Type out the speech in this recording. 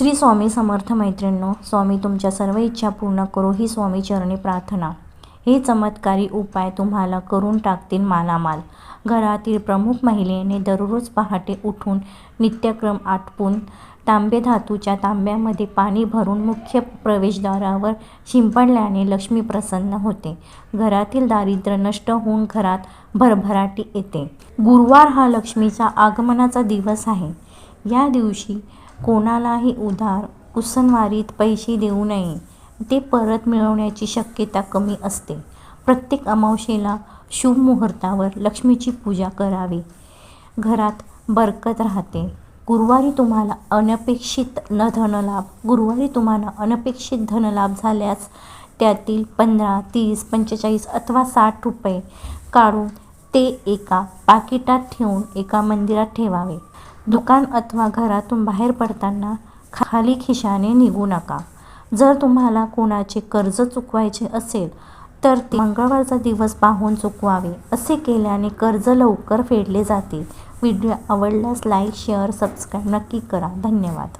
श्री स्वामी समर्थ मैत्रिणींनो स्वामी तुमच्या सर्व इच्छा पूर्ण करो ही स्वामी चरणी प्रार्थना. हे चमत्कारी उपाय तुम्हाला करून टाकतील मालामाल. घरातील प्रमुख महिलेने दररोज पहाटे उठून नित्यक्रम आटपून तांबे धातूच्या तांब्यामध्ये पाणी भरून मुख्य प्रवेशद्वारावर शिंपडल्याने लक्ष्मी प्रसन्न होते. घरातील दारिद्र्य नष्ट होऊन घरात भरभराटी येते. गुरुवार हा लक्ष्मीचा आगमनाचा दिवस आहे. या दिवशी कोणालाही उधार उसनवारीत पैसे देऊ नये. ते परत मिळवण्याची शक्यता कमी असते. प्रत्येक अमावशेला शुभ मुहूर्तावर लक्ष्मीची पूजा करावी. घरात बरकत राहते. गुरुवारी तुम्हाला अनपेक्षित न धनलाभ गुरुवारी तुम्हाला अनपेक्षित धनलाभ झाल्यास त्यातील पंधरा तीस पंचेचाळीस अथवा साठ रुपये काढून ते एका पाकिटात ठेवून एका मंदिरात ठेवावे. दुकान अथवा घरातून बाहेर पडताना खाली खिशाने निघू नका. जर तुम्हाला कोणाचे कर्ज चुकवायचे असेल तर ते मंगळवारचा दिवस पाहून चुकवावे. असे केल्याने कर्ज लवकर फेडले जातील. व्हिडिओ आवडल्यास लाईक शेअर सबस्क्राईब नक्की करा. धन्यवाद.